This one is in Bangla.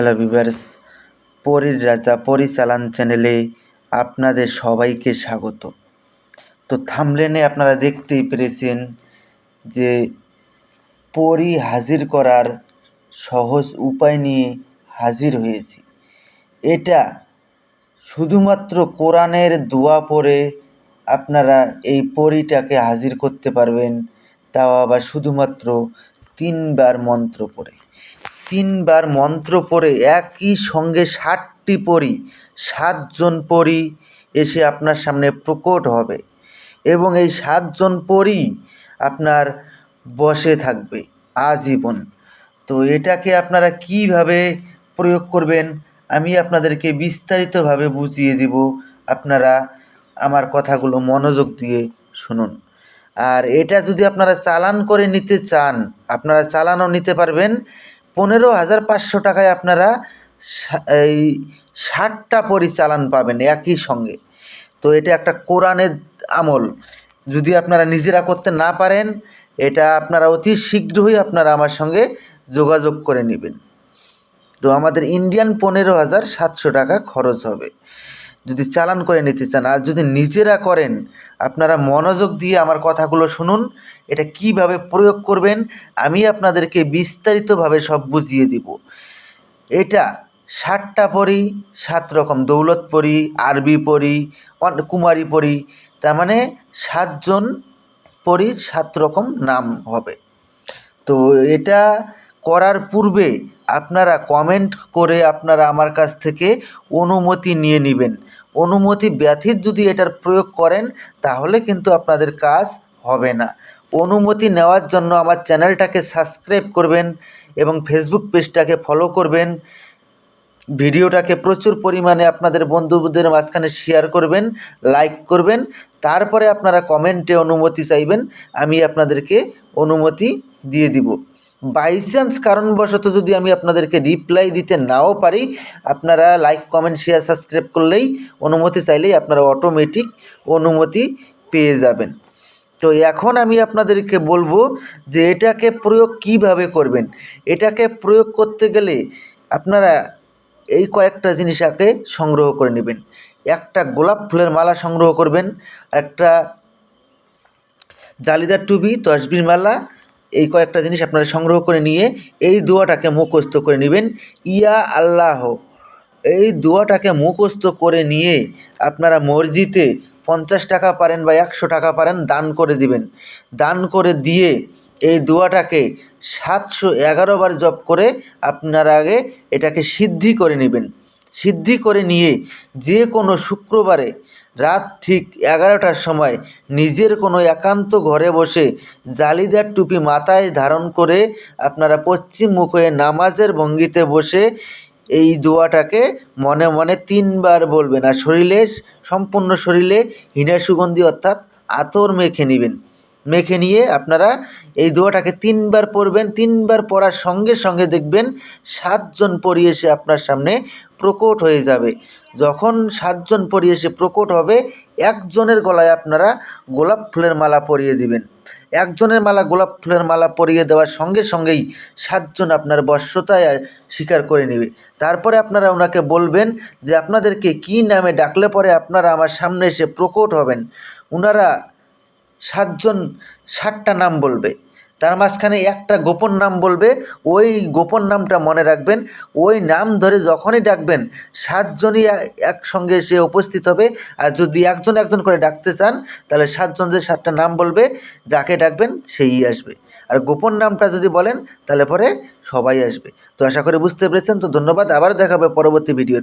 হ্যালো ভিভার্স পরীর রাজা পরিচালন চ্যানেলে আপনাদের সবাইকে স্বাগত। তো থামলেনে আপনারা দেখতেই পেরেছেন যে পরি হাজির করার সহজ উপায় নিয়ে হাজির হয়েছি। এটা শুধুমাত্র কোরআনের দোয়া পরে আপনারা এই পরিটাকে হাজির করতে পারবেন, তাও আবার শুধুমাত্র তিনবার মন্ত্র পড়ে। তিনবার মন্ত্র পড়ে একই সঙ্গে ষাটটি পরি, সাতজন পরি এসে আপনার সামনে প্রকট হবে এবং এই সাতজন পরি আপনার বসে থাকবে আজীবন। তো এটাকে আপনারা কীভাবে প্রয়োগ করবেন, আমি আপনাদেরকে বিস্তারিতভাবে বুঝিয়ে দিব। আপনারা আমার কথাগুলো মনোযোগ দিয়ে শুনুন। আর এটা যদি আপনারা চালান করে নিতে চান, আপনারা চালানও নিতে পারবেন। পনেরো হাজার পাঁচশো টাকায় আপনারা এই ষাটটা পরিচালান পাবেন একই সঙ্গে। তো এটা একটা কোরআনের আমল। যদি আপনারা নিজেরা করতে না পারেন, এটা আপনারা অতি শীঘ্রই আপনারা আমার সঙ্গে যোগাযোগ করে নেবেন। তো আমাদের ইন্ডিয়ান পনেরো হাজার সাতশো টাকা খরচ হবে। যদি চালান করে নিতে চান আর যদি নিজেরা করেন, আপনারা মনোযোগ দিয়ে আমার কথাগুলো শুনুন, এটা কীভাবে প্রয়োগ করবেন, আমি আপনাদেরকে বিস্তারিতভাবে সব বুঝিয়ে দিব। এটা ষাটটা পড়ি সাত রকম দৌলত পড়ি আরবি পড়ি কুমারী পড়ি তার মানে সাতজন পড়ি সাত রকম নাম হবে। তো এটা করার পূর্বে আপনারা কমেন্ট করে আপনারা আমার কাছ থেকে অনুমতি নিয়ে নেবেন। অনুমতি ব্যথিত যদি এটার প্রয়োগ করেন, তাহলে কিন্তু আপনাদের কাজ হবে না। অনুমতি নেওয়ার জন্য আমার চ্যানেলটাকে সাবস্ক্রাইব করবেন এবং ফেসবুক পেজটাকে ফলো করবেন। ভিডিওটাকে প্রচুর পরিমাণে আপনাদের বন্ধুদের মাঝখানে শেয়ার করবেন লাইক করবেন, তারপরে আপনারা কমেন্টে অনুমতি চাইবেন, আমি আপনাদেরকে অনুমতি দিয়ে দিব। বাই চান্স কারণবশত যদি আমি আপনাদেরকে রিপ্লাই দিতে নাও পারি, আপনারা লাইক কমেন্ট শেয়ার সাবস্ক্রাইব করলেই অনুমতি চাইলেই আপনারা অটোমেটিক অনুমতি পেয়ে যাবেন। তো এখন আমি আপনাদেরকে বলব যে এটাকে প্রয়োগ কীভাবে করবেন? এটাকে প্রয়োগ করতে গেলে আপনারা এই কয়েকটা জিনিস আগে সংগ্রহ করে নেবেন। একটা গোলাপ ফুলের মালা সংগ্রহ করবেন একটা জালিদার টুবি তসবির মালা এই কয়েকটা জিনিস আপনারা সংগ্রহ করে নিয়ে এই দোয়াটাকে মুখস্থ করে নেবেন। ইয়া আল্লাহ, এই দোয়াটাকে মুখস্থ করে নিয়ে আপনারা মসজিদে পঞ্চাশ টাকা পারেন বা একশো টাকা পারেন দান করে দিবেন। দান করে দিয়ে এই দোয়াটাকে সাতশো এগারো বার জপ করে আপনারা আগে এটাকে সিদ্ধি করে নেবেন। সিদ্ধি করে নিয়ে যে কোনো শুক্রবারে রাত ঠিক এগারোটার সময় নিজের কোনো একান্ত ঘরে বসে জালিদার টুপি মাথায় ধারণ করে আপনারা পশ্চিম মুখ হয়ে নামাজের ভঙ্গিতে বসে এই দোয়াটাকে মনে মনে তিনবার বলবেন। আর শরীরে, সম্পূর্ণ শরীরে হিনা সুগন্ধি অর্থাৎ আতর মেখে নেবেন। মেখে নিয়ে আপনারা এই দোয়াটাকে তিনবার পড়বেন, তিনবার পড়ার সঙ্গে সঙ্গে দেখবেন সাতজন পড়ি এসে আপনার সামনে প্রকট হয়ে যাবে। যখন সাতজন পরি এসে প্রকট হবে, একজনের গলায় আপনারা গোলাপ ফুলের মালা পরিয়ে দিবেন। একজনের মালা গোলাপ ফুলের মালা পরিয়ে দেওয়ার সঙ্গে সঙ্গেই সাতজন আপনার বশ্যতায় স্বীকার করে নেবে। তারপরে আপনারা ওনাকে বলবেন যে, আপনাদেরকে কী নামে ডাকলে পরে আপনারা আমার সামনে এসে প্রকট হবেন? ওনারা সাতজন ষাটটা নাম বলবে। তার মাঝখানে একটা গোপন নাম বলবে। ওই গোপন নামটা মনে রাখবেন। ওই নাম ধরে যখনই ডাকবেন, সাতজনই একসঙ্গে এসে উপস্থিত হবে। আর যদি একজন একজন করে ডাকতে চান, তাহলে সাতজন যে সাতটা নাম বলবে, যাকে ডাকবেন সেই আসবে। আর গোপন নামটা যদি বলেন, তাহলে পরে সবাই আসবে। তো আশা করি বুঝতে পেরেছেন। তো ধন্যবাদ। আবার দেখাবে পরবর্তী ভিডিওতে।